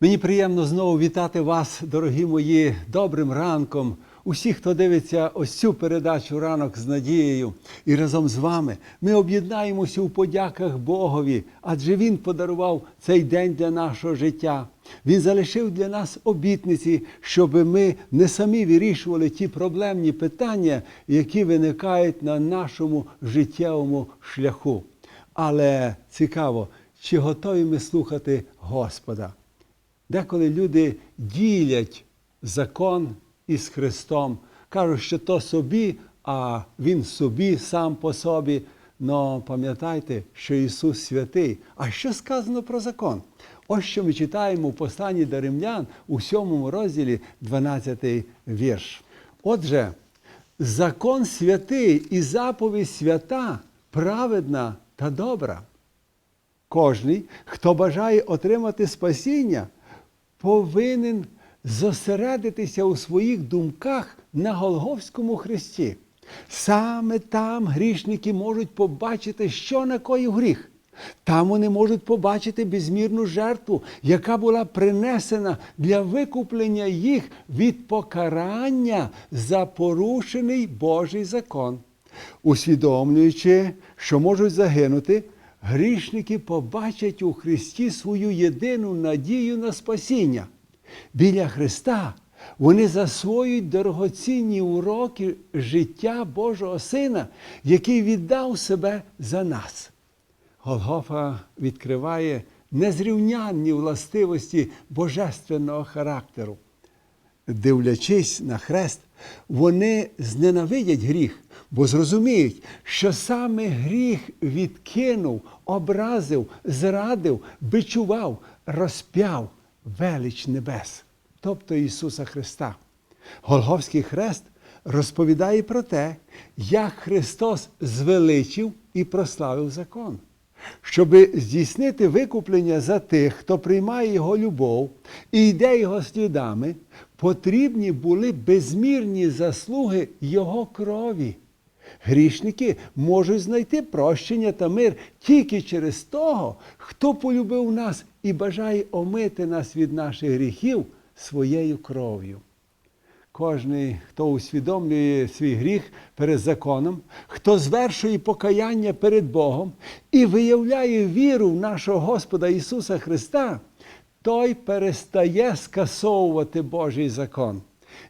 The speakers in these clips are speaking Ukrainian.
Мені приємно знову вітати вас, дорогі мої, добрим ранком. Усі, хто дивиться ось цю передачу ранок з надією, і разом з вами ми об'єднаємося у подяках Богові, адже Він подарував цей день для нашого життя. Він залишив для нас обітниці, щоб ми не самі вирішували ті проблемні питання, які виникають на нашому життєвому шляху. Але цікаво, чи готові ми слухати Господа? Деколи люди ділять закон із Христом, кажуть, що то собі, а Він собі сам по собі. Но пам'ятайте, що Ісус святий. А що сказано про закон? Ось що ми читаємо в посланні до римлян у сьомому розділі 12 вірш. Отже, закон святий і заповідь свята, праведна та добра. Кожний, хто бажає отримати спасіння, повинен зосередитися у своїх думках на Голговському хресті. Саме там грішники можуть побачити, що накоїв гріх. Там вони можуть побачити безмірну жертву, яка була принесена для викуплення їх від покарання за порушений Божий закон. Усвідомлюючи, що можуть загинути, грішники побачать у Христі свою єдину надію на спасіння. Біля Христа вони засвоюють дорогоцінні уроки життя Божого Сина, який віддав себе за нас. Голгофа відкриває незрівнянні властивості божественного характеру. Дивлячись на хрест, вони зненавидять гріх, бо зрозуміють, що саме гріх відкинув, образив, зрадив, бичував, розп'яв велич небес, тобто Ісуса Христа. Голговський хрест розповідає про те, як Христос звеличив і прославив закон. Щоби здійснити викуплення за тих, хто приймає Його любов і йде Його слідами, потрібні були безмірні заслуги Його крові. Грішники можуть знайти прощення та мир тільки через того, хто полюбив нас і бажає омити нас від наших гріхів своєю кров'ю. Кожний, хто усвідомлює свій гріх перед законом, хто звершує покаяння перед Богом і виявляє віру в нашого Господа Ісуса Христа, той перестає скасовувати Божий закон.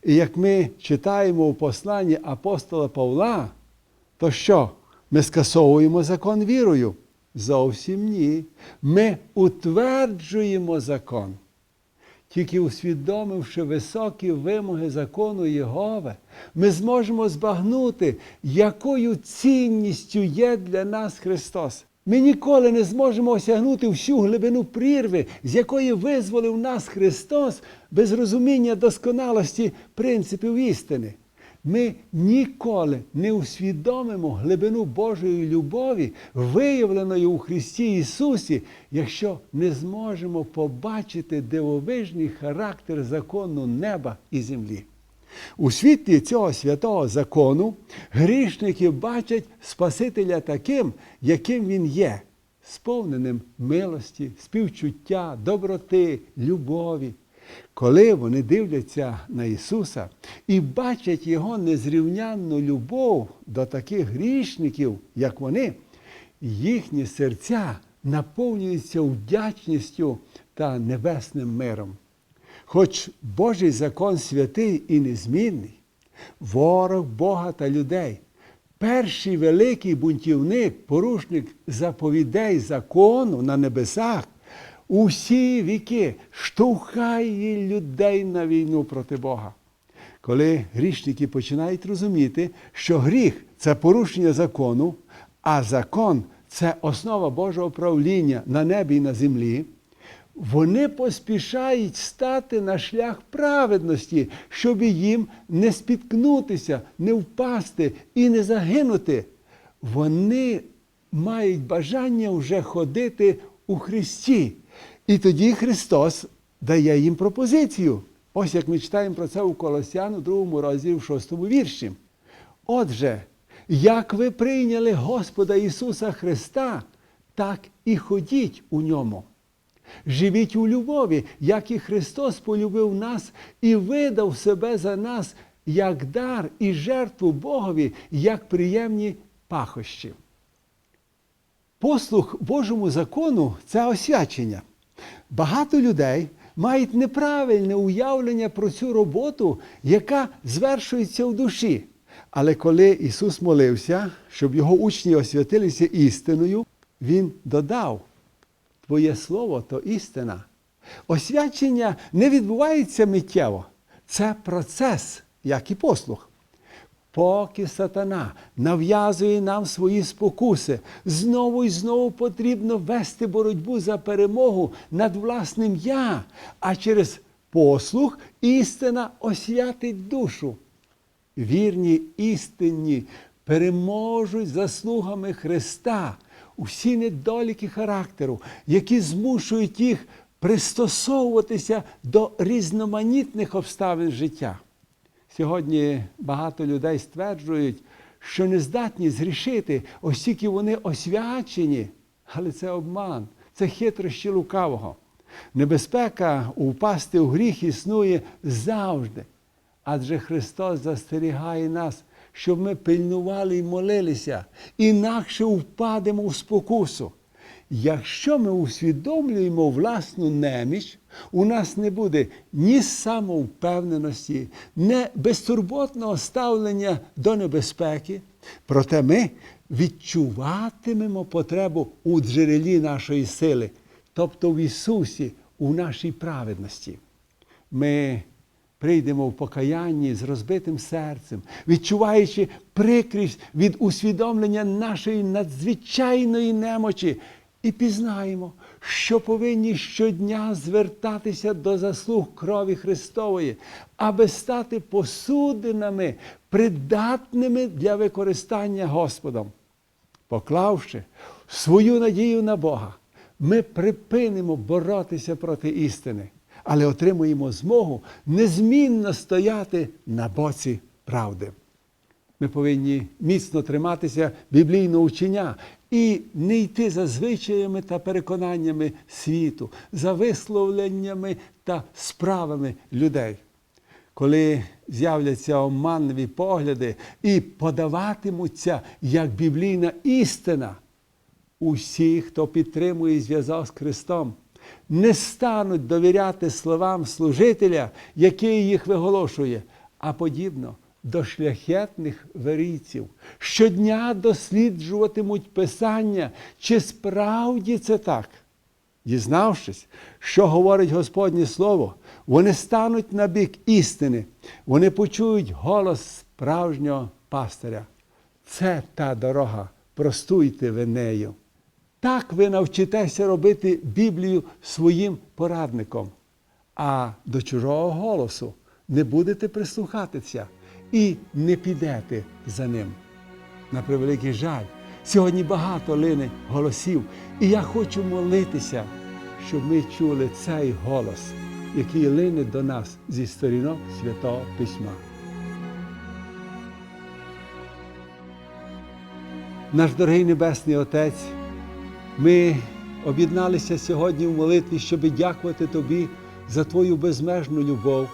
І як ми читаємо у посланні апостола Павла, то що? Ми скасовуємо закон вірою? Зовсім ні. Ми утверджуємо закон. Тільки усвідомивши високі вимоги закону Єгове, ми зможемо збагнути, якою цінністю є для нас Христос. Ми ніколи не зможемо осягнути всю глибину прірви, з якої визволив нас Христос без розуміння досконалості принципів істини. Ми ніколи не усвідомимо глибину Божої любові, виявленої у Христі Ісусі, якщо не зможемо побачити дивовижний характер закону неба і землі. У світлі цього святого закону грішники бачать Спасителя таким, яким Він є, сповненим милості, співчуття, доброти, любові. Коли вони дивляться на Ісуса і бачать Його незрівнянну любов до таких грішників, як вони, їхні серця наповнюються вдячністю та небесним миром. Хоч Божий закон святий і незмінний, ворог Бога та людей, перший великий бунтівник, порушник заповідей закону на небесах, усі віки штовхає людей на війну проти Бога. Коли грішники починають розуміти, що гріх це порушення закону, а закон це основа Божого правління на небі і на землі, вони поспішають стати на шлях праведності, щоб їм не спіткнутися, не впасти і не загинути. Вони мають бажання вже ходити у Христі. І тоді Христос дає їм пропозицію. Ось як ми читаємо про це у Колосян у другому розділі в шостому вірші. Отже, як ви прийняли Господа Ісуса Христа, так і ходіть у ньому. Живіть у любові, як і Христос полюбив нас і видав себе за нас як дар і жертву Богові, як приємні пахощі. Послух Божому закону це освячення. Багато людей мають неправильне уявлення про цю роботу, яка звершується в душі. Але коли Ісус молився, щоб його учні освятилися істиною, Він додав: Твоє Слово то істина. Освячення не відбувається миттєво. Це процес, як і послух. Поки сатана нав'язує нам свої спокуси, знову і знову потрібно вести боротьбу за перемогу над власним я, а через послух істина освятить душу. Вірні істинні переможуть заслугами Христа усі недоліки характеру, які змушують їх пристосовуватися до різноманітних обставин життя. Сьогодні багато людей стверджують, що не здатні згрішити, оскільки вони освячені. Але це обман, це хитрощі лукавого. Небезпека упасти у гріх існує завжди. Адже Христос застерігає нас, щоб ми пильнували і молилися, інакше впадемо в спокусу. Якщо ми усвідомлюємо власну неміч, у нас не буде ні самовпевненості, ні безтурботного ставлення до небезпеки, проте ми відчуватимемо потребу у джерелі нашої сили, тобто в Ісусі, у нашій праведності. Ми прийдемо в покаянні з розбитим серцем, відчуваючи прикрість від усвідомлення нашої надзвичайної немочі, і пізнаємо, що повинні щодня звертатися до заслуг крові Христової, аби стати посудинами, придатними для використання Господом. Поклавши свою надію на Бога, ми припинимо боротися проти істини, але отримуємо змогу незмінно стояти на боці правди. Ми повинні міцно триматися біблійного учення і не йти за звичаями та переконаннями світу, за висловленнями та справами людей. Коли з'являться оманливі погляди і подаватимуться як біблійна істина, усі, хто підтримує зв'язок з Христом, не стануть довіряти словам служителя, який їх виголошує, а подібно до шляхетних верійців. Щодня досліджуватимуть Писання, чи справді це так. Дізнавшись, що говорить Господнє Слово, вони стануть на бік істини, вони почують голос справжнього пастиря. Це та дорога, простуйте ви нею. Так ви навчитеся робити Біблію своїм порадником, а до чужого голосу не будете прислухатися і не підете за ним. На превеликий жаль, сьогодні багато лине голосів, і я хочу молитися, щоб ми чули цей голос, який лине до нас зі сторінок Святого Письма. Наш дорогий Небесний Отець, ми об'єдналися сьогодні в молитві, щоб дякувати Тобі за Твою безмежну любов,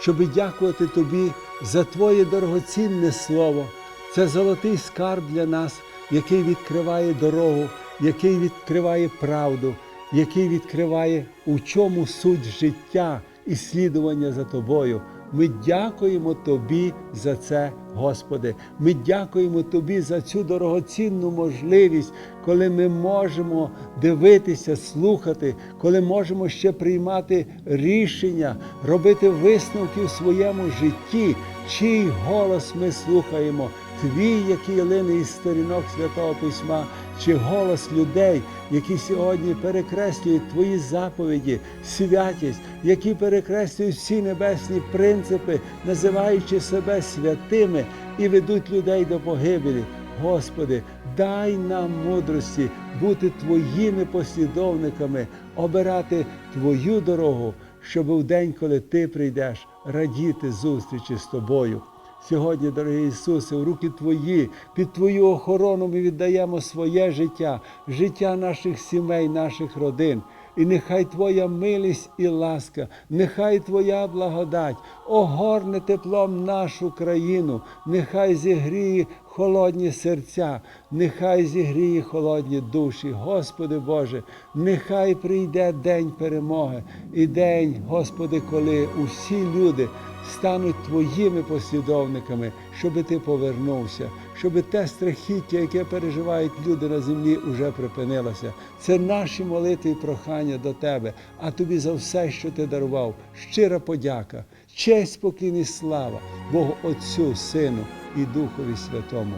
щоб дякувати Тобі за Твоє дорогоцінне Слово. Це золотий скарб для нас, який відкриває дорогу, який відкриває правду, який відкриває, у чому суть життя і слідування за Тобою. Ми дякуємо Тобі за це, Господи. Ми дякуємо Тобі за цю дорогоцінну можливість, коли ми можемо дивитися, слухати, коли можемо ще приймати рішення, робити висновки в своєму житті, чий голос ми слухаємо. Твій, який лине із сторінок Святого Письма, чи голос людей, які сьогодні перекреслюють Твої заповіді, святість, які перекреслюють всі небесні принципи, називаючи себе святими і ведуть людей до погибелі. Господи, дай нам мудрості бути Твоїми послідовниками, обирати Твою дорогу, щоб у день, коли Ти прийдеш, радіти зустрічі з Тобою. Сьогодні, дорогий Ісусе, в руки Твої, під Твою охорону ми віддаємо своє життя, життя наших сімей, наших родин. і нехай Твоя милість і ласка, нехай Твоя благодать огорне теплом нашу країну, нехай зігріє холодні серця, нехай зігріє холодні душі, Господи Боже, нехай прийде день перемоги. І день, Господи, коли усі люди стануть Твоїми послідовниками, щоби Ти повернувся, щоби те страхіття, яке переживають люди на землі, уже припинилося. Це наші молитви і прохання до Тебе, а Тобі за все, що Ти дарував. Щира подяка, честь, поклін і слава Богу Отцю, Сину і Духові Святому.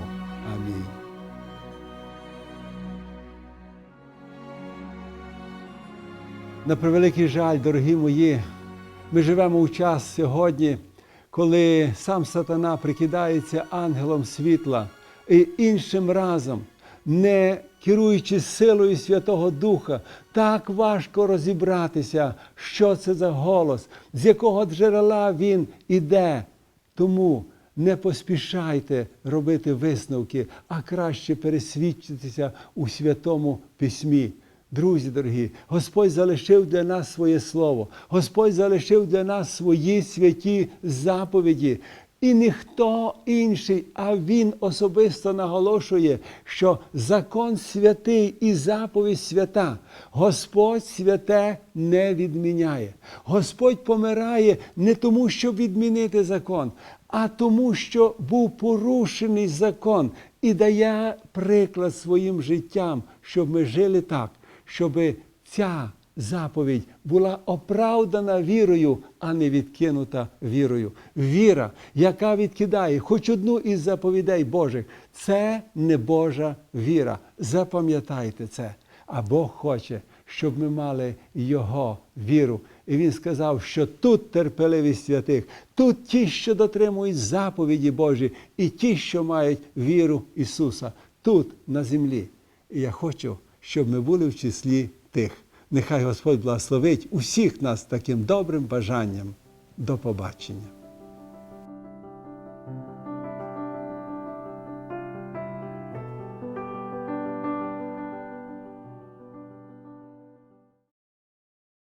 Амінь. На превеликий жаль, дорогі мої, ми живемо у час сьогодні, коли сам сатана прикидається ангелом світла і іншим разом, не керуючи силою Святого Духа, так важко розібратися, що це за голос, з якого джерела він іде. Тому не поспішайте робити висновки, а краще пересвідчитися у Святому Письмі. Друзі дорогі, Господь залишив для нас своє слово, Господь залишив для нас свої святі заповіді. І ніхто інший, а Він особисто наголошує, що закон святий і заповідь свята. Господь святе не відміняє. Господь помирає не тому, щоб відмінити закон, а тому, що був порушений закон і дає приклад своїм життям, щоб ми жили так, щоб ця заповідь була оправдана вірою, а не відкинута вірою. Віра, яка відкидає хоч одну із заповідей Божих, це не Божа віра. Запам'ятайте це. А Бог хоче, щоб ми мали Його віру. І Він сказав, що тут терпеливість святих, тут ті, що дотримують заповіді Божі, і ті, що мають віру Ісуса, тут на землі. І я хочу, щоб ми були в числі тих. Нехай Господь благословить усіх нас таким добрим бажанням. До побачення.